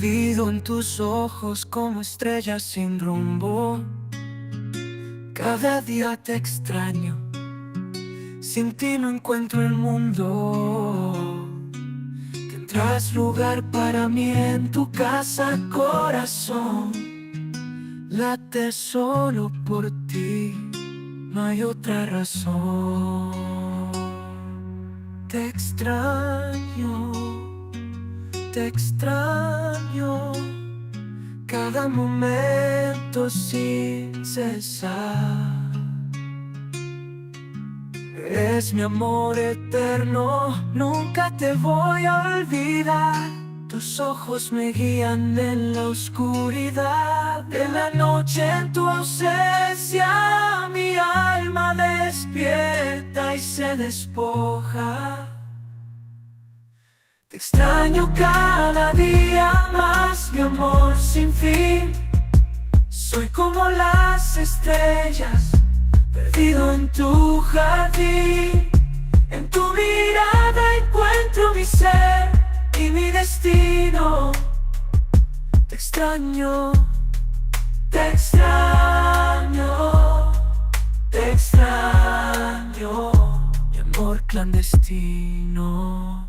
Perdido en tus ojos como estrellas sin rumbo. Cada día te extraño. Sin ti no encuentro el mundo. Tendrás lugar para mí en tu casa, corazón. Late solo por ti, no hay otra razón. Te extraño, te extraño, cada momento sin cesar. Eres mi amor eterno, nunca te voy a olvidar. Tus ojos me guían en la oscuridad de la noche en tu ausencia. Mi alma despierta y se despoja. Extraño cada día más, mi amor sin fin. Soy como las estrellas, perdido en tu jardín. En tu mirada encuentro mi ser y mi destino. Te extraño, te extraño, te extraño, mi amor clandestino.